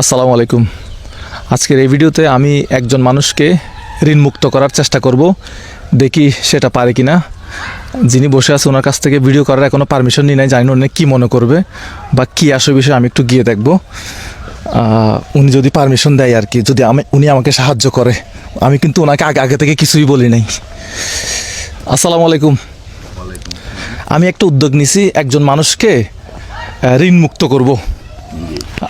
আসসালামু আলাইকুম। আজকের এই ভিডিওতে আমি একজন মানুষকে ঋণ মুক্ত করার চেষ্টা করব। দেখি সেটা পারে কিনা। যিনি বসে আছে ওনার কাছ থেকে ভিডিও করার এখনও পারমিশন নিয়ে নাই জানি না উনি কী মনে করবে বা কী আসে বিষয়ে আমি একটু গিয়ে দেখব। উনি যদি পারমিশন দেয় আর কি যদি আমি উনি আমাকে সাহায্য করে। আমি কিন্তু ওনাকে আগে আগে থেকে কিছুই বলি নাই। আসসালামু আলাইকুম। আমি একটা উদ্যোগ নিছি একজন মানুষকে আহ, ঋণ মুক্ত করব।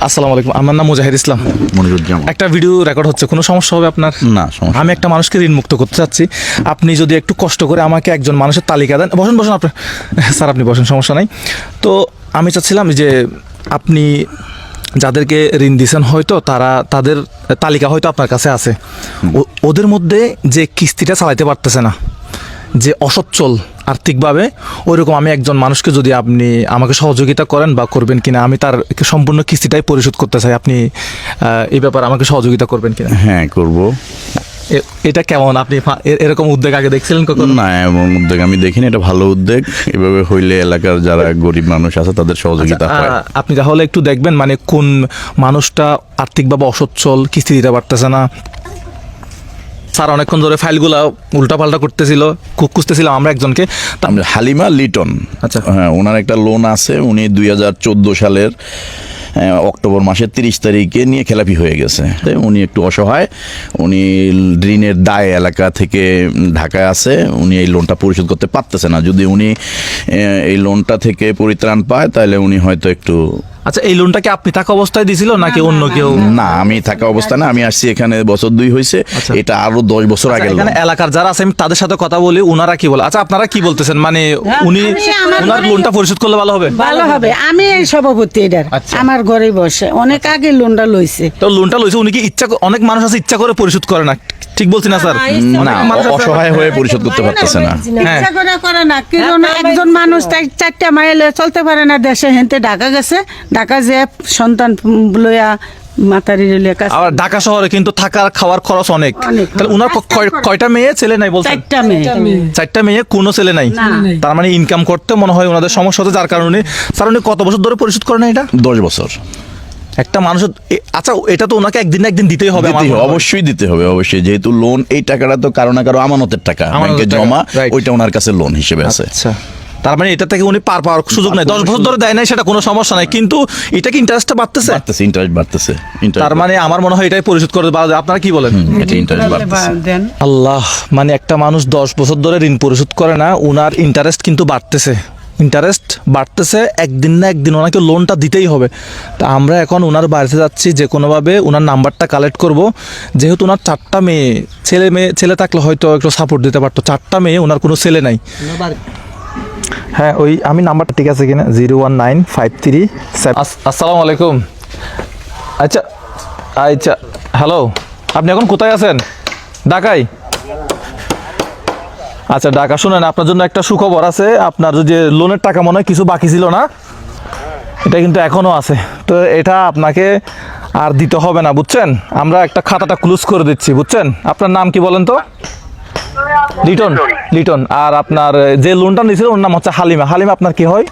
আসসালামু আলাইকুম। আমার নাম মুজাহিদ ইসলাম। মনিরুজ্জামান। একটা ভিডিও রেকর্ড হচ্ছে কোনো সমস্যা হবে আপনার? না সমস্যা আমি একটা মানুষকে ঋণ মুক্ত করতে চাচ্ছি। আপনি যদি একটু কষ্ট করে আমাকে একজন মানুষের তালিকা দেন বসেন বসেন আপনার। স্যার আপনি বসেন সমস্যা নাই। তো আমি চাচ্ছিলাম যে আপনি যাদেরকে ঋণ দিয়েছেন হয়তো তারা তাদের তালিকা হয়তো আপনার কাছে আছে। ওদের মধ্যে যে কিস্তিটা চালাইতে পারতেছে না যে অসচ্ছল আর্থিকভাবে ওইরকম আমি একজন মানুষকে যদি আপনি আমাকে সহযোগিতা করেন বা করবেন কিনা আমি তার সম্পূর্ণ কিস্তিটাই পরিশোধ করতে চাই। আপনি এই ব্যাপারে আমাকে সহযোগিতা করবেন কিনা? হ্যাঁ করব। এটা কেমন? আপনি এরকম উদ্যোগ আগে দেখছিলেন কখন? না এমন উদ্যোগ আমি দেখিনি। এটা ভালো উদ্যোগ। এভাবে হইলে এলাকার যারা গরিব মানুষ আছে তাদের সহযোগিতা হয়। আপনি তাহলে একটু দেখবেন মানে কোন মানুষটা আর্থিকভাবে অসচ্ছল কিস্তি দিতে পারতেছে না স্যার অনেকক্ষণ ধরে ফাইলগুলো উল্টাপাল্টা করতেছিল খু- খুঁজতেছিলাম আমরা একজনকে। হালিমা লিটন। আচ্ছা। হ্যাঁ ওনার একটা লোন আছে উনি দুই হাজার চোদ্দ সালের অক্টোবর মাসের তিরিশ তারিখে নিয়ে খেলাপি হয়ে গেছে। উনি একটু অসহায় উনি ঋণের দায় এলাকা থেকে ঢাকায় আছে উনি এই লোনটা পরিশোধ করতে পারতেছে না। যদি উনি এই লোনটা থেকে পরিত্রাণ পায় তাহলে উনি হয়তো একটু আচ্ছা এই লোনটা কি আপনি থাকা অবস্থায় দিছিল নাকি অন্য কেউ? না আমি থাকা অবস্থা না আমি আসছি এখানে বছর দুই হয়েছে আচ্ছা। এটা আরও দশ বছর আগে এখানে এলাকার যারা আছে আমি তাদের সাথে কথা বলি ওনারা কি বলে? আচ্ছা আপনারা কি বলতেছেন? মানে উনি ওনার লোনটা পরিশোধ করলে ভালো হবে? ভালো হবে। আমি এই সভাপতি এটার আচ্ছা। আমার ঘরে বসে। অনেক আগে লোনটা লইছে। তো লোনটা লইছে উনি কি ইচ্ছা করে- অনেক মানুষ আছে ইচ্ছা করে পরিশোধ করে না। ঠিক বলছি না স্যার। না অসহায় হয়ে পরিশোধ করতে পারতেছে না। হ্যাঁ। ইচ্ছা করে করে না কারণ একজন মানুষ তাই চারটা মাইলে চলতে পারে না দেশে হেনতে ঢাকা গেছে ঢাকা যে সন্তান লইয়া আবার ঢাকা শহরে কিন্তু থাকার খাওয়ার খরচ অনেক। তাহলে উনার কয়টা মেয়ে ছেলে নাই বলছেন? চারটা মেয়ে। চারটা মেয়ে। কোনো ছেলে নাই। তার মানে ইনকাম করতে মনে হয় ওনাদের সমস্যা হচ্ছে যার কারণে স্যার উনি কত বছর ধরে পরিশোধ করেন এটা? দশ বছর। একটা মানুষের এ- আচ্ছা এটা তো ওনাকে একদিন একদিন দিতেই হবে। অবশ্যই দিতে হবে অবশ্যই। যেহেতু লোন এই টাকাটা তো কারও না কারও আমানতের টাকা ব্যাংকে জমা ওইটা ওনার কাছে লোন হিসেবে আছে। আচ্ছা। তার মানে এটা থেকে উনি পার পাওয়ার সুযোগ নাই দশ বছর ধরে দেয় নাই সেটা কোনো সমস্যা নাই। কিন্তু এটা কি ইন্টারেস্টটা বাড়তেছে? বাড়তেছে ইন্টারেস্ট বাড়তেছে তার মানে আমার মনে হয় এটাই পরিশোধ করে পাওয়া আপনারা কি বলেন? এটা ইন্টারেস্ট বাড়তেছে। আল্লাহ মানে একটা মানুষ দশ বছর ধরে ঋণ পরিশোধ করে না উনার ইন্টারেস্ট কিন্তু বাড়তেছে। ইন্টারেস্ট বাড়তেছে একদিন না একদিন ওনাকে লোনটা দিতেই হবে। তা আমরা এখন ওনার বাড়িতে যাচ্ছি যে কোনোভাবে ওনার নাম্বারটা কালেক্ট করব। যেহেতু ওনার চারটা মেয়ে ছেলে মেয়ে ছেলে থাকলে হয়তো একটু সাপোর্ট দিতে পারতো। চারটা মেয়ে ওনার কোনো ছেলে নাই। হ্যাঁ ওই আমি নাম্বারটা ঠিক আছে কিনা? Zero one nine five three আসসালামু আলাইকুম। আচ্ছা আচ্ছা হ্যালো আপনি এখন কোথায় আছেন? ঢাকায়? আচ্ছা ডাকা শুনেন, আপনার জন্য একটা সুখবর আছে। আপনার যে লোনের টাকা মনে হয় কিছু বাকি ছিল না, এটা কিন্তু এখনও আছে। তো এটা আপনাকে আর দিতে হবে না, বুঝছেন? আমরা একটা খাতাটা ক্লোজ করে দিচ্ছি, বুঝছেন? আপনার নাম কি বলেন তো? লিটন লিটন। আর আপনার যে লোনটা নিয়েছিল, ওর নাম হচ্ছে হালিমা। হালিমা, আপনার কি হয়?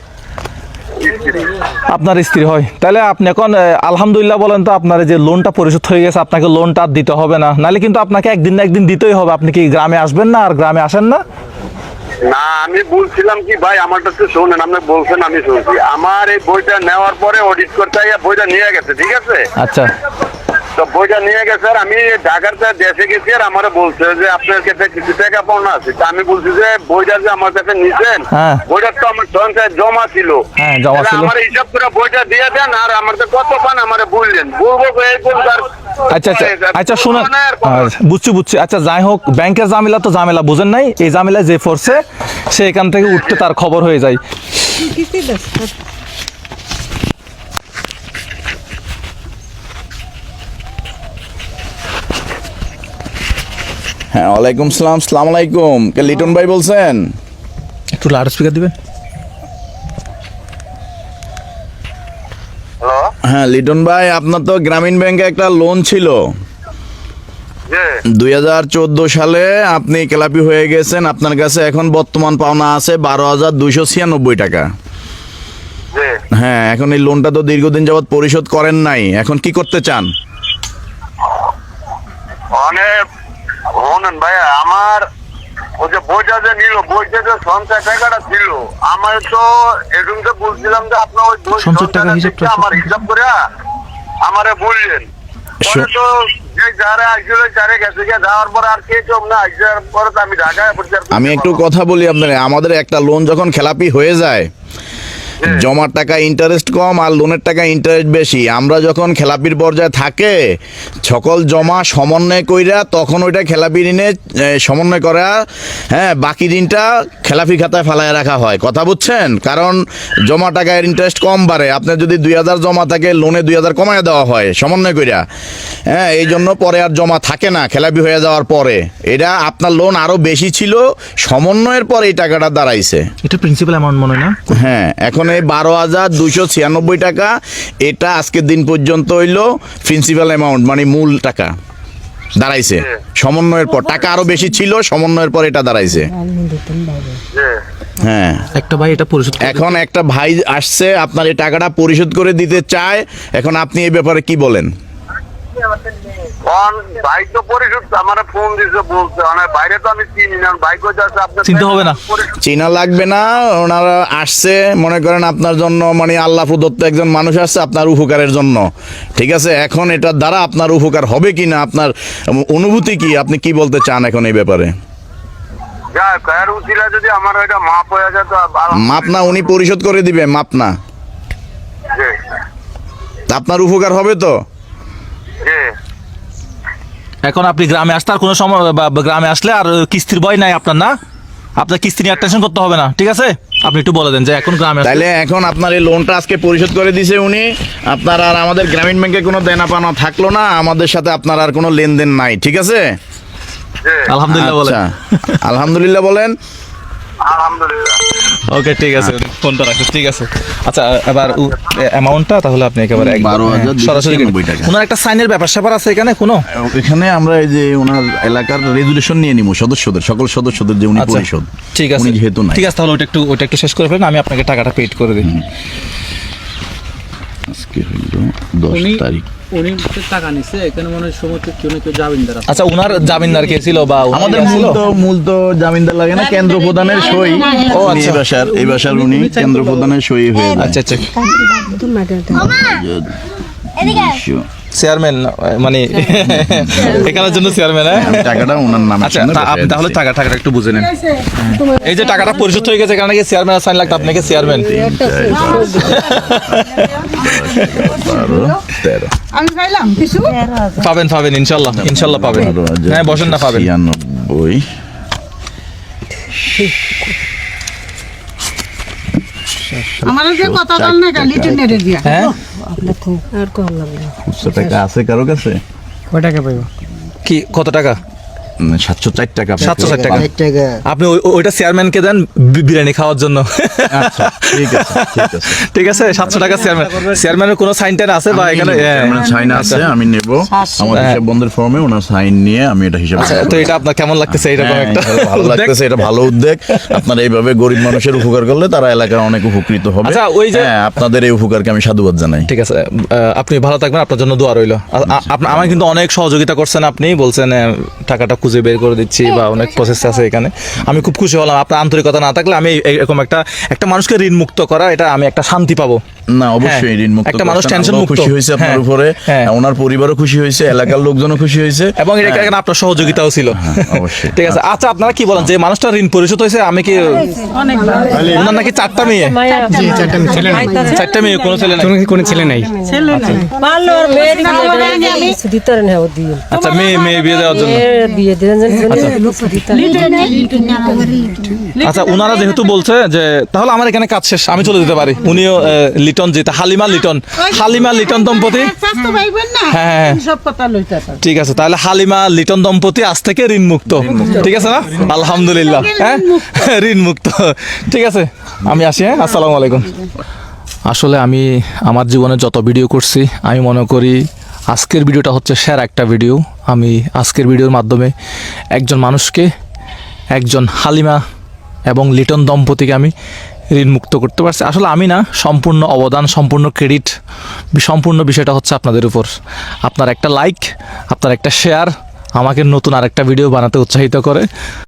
আপনার স্ত্রী হয়। তাহলে আপনি এখন আলহামদুলিল্লাহ বলেন তো আপনার যে লোনটা পরিশোধ হয়ে গেছে আপনাকে লোনটা আর দিতে হবে না। নালে কিন্তু আপনাকে একদিন না একদিন দিতেই হবে। আপনি কি গ্রামে আসবেন না আর গ্রামে আসেন না? না আমি বলছিলাম কি ভাই আমারটা কাছে শোনেন আপনি বলছেন আমি শুনছি। আমার এই বইটা নেওয়ার পরে অডিট করতে বইটা নিয়ে গেছে ঠিক আছে? আচ্ছা। তো বইটা নিয়ে গেছে আর আমি ঢাকার দেশে গেছি আর আমার বলছে যে আপনার কাছে কিছু টাকা পাওনা আছে। তা আমি বলছি যে বইটা যে আমার কাছে নিছেন হ্যাঁ। বইটা তো আমার সঞ্চয় জমা ছিল। হ্যাঁ, ছিল। আমার হিসাব করে বইটা দিয়ে দেন আর আমার তো কত পান আমার বললেন। বলব এই আচ্ছা আচ্ছা আচ্ছা? আচ্ছা, বুঝছি বুঝছি। আচ্ছা যাই হোক ব্যাংকের ঝামেলা তো ঝামেলা বুঝেন নাই? এই ঝামেলা যে পড়ছে সে এখান থেকে উঠতে তার খবর হয়ে যায়। হ্যাঁ ওয়ালাইকুম সালাম সালাম আলাইকুম। কে লিটন ভাই বলছেন? একটু লাউড স্পিকার দিবেন হ্যাঁ লিটন ভাই আপনার তো গ্রামীণ ব্যাংকে একটা লোন ছিল। দুই হাজার চোদ্দ সালে আপনি খেলাপি হয়ে গেছেন। আপনার কাছে এখন বর্তমান পাওনা আছে বারো হাজার দুইশো ছিয়ানব্বই টাকা। হ্যাঁ এখন এই লোনটা তো দীর্ঘদিন যাবৎ পরিশোধ করেন নাই। এখন কি করতে চান? অনেক শোনেন ভাই আমার ওই যে বইটা যে নিল বইটা যে সঞ্চয় টাকাটা ছিল আমার তো এরকম তো বলছিলাম যে আপনার ওই বই সঞ্চয় টাকা হিসাবটা আমার হিসাব করে আমারে বললেন। পরে তো যে যারা আসলে যারে গেছে গিয়ে যাওয়ার পরে আর কে চোখ না আসার পরে তো আমি ঢাকায় আমি একটু কথা বলি আপনার আমাদের একটা লোন যখন খেলাপি হয়ে যায় জমার টাকা ইন্টারেস্ট কম আর লোনের টাকা ইন্টারেস্ট বেশি। আমরা যখন খেলাপির পর্যায়ে থাকে সকল জমা সমন্বয় কইরা তখন ওইটা খেলাপি ঋণে সমন্বয় করা হ্যাঁ বাকি ঋণটা খেলাপি খাতায় ফেলায় রাখা হয়। কথা বুঝছেন? কারণ জমা টাকায় ইন্টারেস্ট কম বাড়ে। আপনার যদি দুই হাজার জমা থাকে লোনে দুই হাজার কমায় দেওয়া হয় সমন্বয় কইরা। হ্যাঁ এই জন্য পরে আর জমা থাকে না খেলাপি হয়ে যাওয়ার পরে। এটা আপনার লোন আরও বেশি ছিল সমন্বয়ের পরে এই টাকাটা দাঁড়াইছে। এটা প্রিন্সিপাল অ্যামাউন্ট মনে না? হ্যাঁ এখন এই বারো হাজার দুশো ছিয়ানব্বই টাকা। এটা আজকের দিন পর্যন্ত হইল প্রিন্সিপাল অ্যামাউন্ট মানে মূল টাকা। দাঁড়াইছে। সমন্বয়ের পর। টাকা আরও বেশি ছিল সমন্বয়ের পর এটা দাঁড়াইছে। হ্যাঁ। একটা ভাই এটা পরিশোধ এখন একটা ভাই আসছে আপনার এই টাকাটা পরিশোধ করে দিতে চায়। এখন আপনি এই ব্যাপারে কি বলেন? বাইক তো পরিশোধ আমার ফোন দিছে বলছে। মানে বাইরে তো আমি চিনি না বাইক যাচ্ছে আপনার চিনতে হবে না। পরিশোধ। লাগবে না ওনারা আসছে মনে করেন আপনার জন্য মানে আল্লাহ প্রদত্ত একজন মানুষ আসছে আপনার উপকারের জন্য। ঠিক আছে? এখন এটার দ্বারা আপনার উপকার হবে কি না আপনার অনুভূতি কি? আপনি কি বলতে চান এখন এই ব্যাপারে? মাপ হয়ে না উনি পরিশোধ করে দিবে মাপ না। তা আপনার উপকার হবে তো। এখন আপনি গ্রামে আসতে আর কোনো সময় গ্রামে আসলে আর কিস্তির ভয় নাই আপনার না? আপনার কিস্তি নিয়ে টেনশন করতে হবে না ঠিক আছে? আপনি একটু বলে দেন যে এখন গ্রামে আসলে তাইলে এখন আপনার এই লোনটা আজকে পরিশোধ করে দিছে উনি। আপনার আর আমাদের গ্রামীণ ব্যাংকে কোনো দেনা পানা থাকল না আমাদের সাথে আপনার আর কোনো লেনদেন নাই ঠিক আছে? আলহামদুলিল্লাহ বলেন। আচ্ছা, আলহামদুলিল্লাহ বলেন। আলহামদুলিল্লাহ। ওকে ঠিক আছে ফোনটা রাখো ঠিক আছে। আচ্ছা এবার অ্যামাউন্টটা তাহলে আপনি একেবারে একদম, 12,296 হ্যাঁ, সরাসরি ওনার একটা সাইনের ব্যাপার স্যাপার আছে এখানে কোনো? এখানে আমরা এই যে ওনার এলাকার রেজুলেশন নিয়ে নিব সদস্যদের সকল সদস্যদের যে উনি আচ্ছা পরিষদ ঠিক আছে। যেহেতু ঠিক আছে তাহলে ওটা একটু ওটা একটু শেষ করে ফেলেন আমি আপনাকে টাকাটা পেড করে দিই। আজকে হইল দশ তারিখ। উনি টাকা নিছে এখানে মনে হয় সমস্ত কেউ না কেউ জামিনদার আছে। আচ্ছা উনার জামিনদার কে ছিল বা উনার আমাদের ইয়ে মূল তো মূল তো জামিনদার লাগে না কেন্দ্র প্রধানের সই। ও, উনি এই আচ্ছা। বাসার এই বাসার উনি কেন্দ্র প্রধানের সই হয়ে যায়। আচ্ছা আচ্ছা। এদিকে আয়। চেয়ারম্যান মানে এখানের জন্য চেয়ারম্যান হ্যাঁ? টাকাটা ওনার নামে আচ্ছা আপনি তাহলে টাকা টাকাটা একটু বুঝে নেন। এই যে টাকাটা পরিশোধ হয়ে গেছে কারণ কি চেয়ারম্যান সাইন লাগতো আপনাকে চেয়ারম্যান। আমি পাইলাম কিছু? পাবেন পাবেন ইনশাল্লাহ ইনশাল্লাহ পাবেন। হ্যাঁ বসেন না পাবেন। ছিয়ানব্বই। আমার কথা না গালি টেনে দিয়া। হ্যাঁ? খুচরো টাকা আছে কারও কাছে? কয় টাকা পাইব? কি কত টাকা? উম, সাতশো চার টাকা সাতশো টাকা। আপনি ওইটা চেয়ারম্যানকে দেন বিরিয়ানি খাওয়ার জন্য। আচ্ছা ঠিক আছে ঠিক আছে। ঠিক আছে সাতশো টাকা চেয়ারম্যান চেয়ারম্যানের কোনো সাইন টাইন আছে বা এখানে? হ্যাঁ। সাইন আছে আমি নেব। আমার হিসাব বন্ধের ফর্মে ওনার সাইন নিয়ে আমি এটা হিসাব আচ্ছা, তো এটা আপনার কেমন লাগতেছে? হ্যাঁ, একটা ভালো লাগতেছে এটা ভালো উদ্যোগ। আপনারা এইভাবে গরিব মানুষের উপকার করলে তারা এলাকার অনেক উপকৃত হবে। আচ্ছা, ওই যে- হ্যাঁ আপনাদের এই উপকারকে আমি সাধুবাদ জানাই। ঠিক আছে আপনি ভালো থাকবেন আপনার জন্য দোয়া রইল। আমার কিন্তু অনেক সহযোগিতা করছেন আপনি বলছেন টাকাটা খুঁজে বের করে দিচ্ছি বা অনেক প্রসেস আছে এখানে। আমি খুব খুশি হলাম। আপনার আন্তরিকতা না থাকলে আমি এরকম একটা একটা মানুষকে ঋণ মুক্ত করা, এটা আমি একটা শান্তি পাবো। না অবশ্যই হ্যাঁ, ঋণ মুক্ত একটা মানুষ টেনশন মুক্ত। খুশি হয়েছে আপনার হ্যাঁ, উপরে। হ্যাঁ। ওনার পরিবারও খুশি হয়েছে এলাকার লোকজনও খুশি হয়েছে। এবং এটা এখানে আপনার সহযোগিতাও ছিল। অবশ্যই। ঠিক আছে আচ্ছা আপনারা কি বলেন যে মানুষটা ঋণ পরিশোধ হয়েছে আমি কি ওনার নাকি চারটা মেয়ে? চারটা মেয়ে কোনো ছেলে নাই? কোনো ছেলে নাই। হ্যাঁ আচ্ছা মেয়ে মেয়ে বিয়ে দেওয়ার জন্য। আচ্ছা। ওনারা যেহেতু বলছে যে তাহলে আমার এখানে কাজ শেষ আমি চলে যেতে পারি। উনিও আহ, লিটন যেটা হালিমা লিটন। হালিমা লিটন দম্পতি। হ্যাঁ, হ্যাঁ। লইতে পারবেন ঠিক আছে তাহলে হালিমা লিটন দম্পতি আজ থেকে ঋণ মুক্ত ঠিক আছে না? আলহামদুলিল্লাহ। হ্যাঁ? ঋণ মুক্ত ঠিক আছে আমি আসি হ্যাঁ? আসসালামু আলাইকুম। আসলে আমি আমার জীবনে যত ভিডিও করছি আমি মনে করি আজকের ভিডিওটা হচ্ছে সেরা একটা ভিডিও। আমি আজকের ভিডিওর মাধ্যমে একজন মানুষকে একজন হালিমা এবং লিটন দম্পতিকে আমি ঋণ মুক্ত করতে পারছে। আসলে আমি না, সম্পূর্ণ অবদান, সম্পূর্ণ ক্রেডিট সম্পূর্ণ বিষয়টা হচ্ছে আপনাদের উপর। আপনার একটা লাইক আপনার একটা শেয়ার আমাকে নতুন আরেকটা ভিডিও বানাতে উৎসাহিত করে।